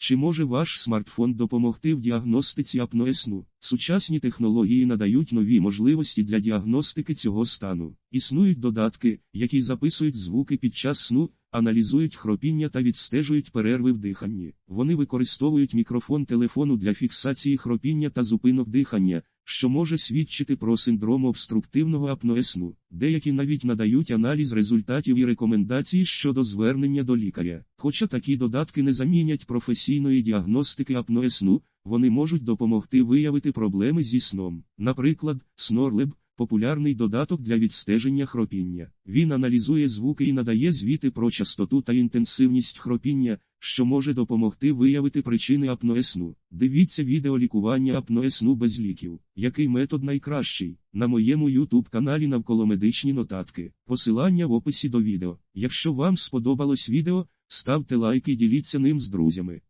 Чи може ваш смартфон допомогти в діагностиці апноесну? Сучасні технології надають нові можливості для діагностики цього стану. Існують додатки, які записують звуки під час сну, аналізують хропіння та відстежують перерви в диханні. Вони використовують мікрофон телефону для фіксації хропіння та зупинок дихання, що може свідчити про синдром обструктивного апноесну. Деякі навіть надають аналіз результатів і рекомендації щодо звернення до лікаря. Хоча такі додатки не замінять професійної діагностики апноесну, вони можуть допомогти виявити проблеми зі сном. Наприклад, Snorlab – популярний додаток для відстеження хропіння. Він аналізує звуки і надає звіти про частоту та інтенсивність хропіння, що може допомогти виявити причини апноe сну. Дивіться відео лікування апноe сну без ліків. Який метод найкращий? На моєму YouTube каналі навколо медичні нотатки. Посилання в описі до відео. Якщо вам сподобалось відео, ставте лайк і діліться ним з друзями.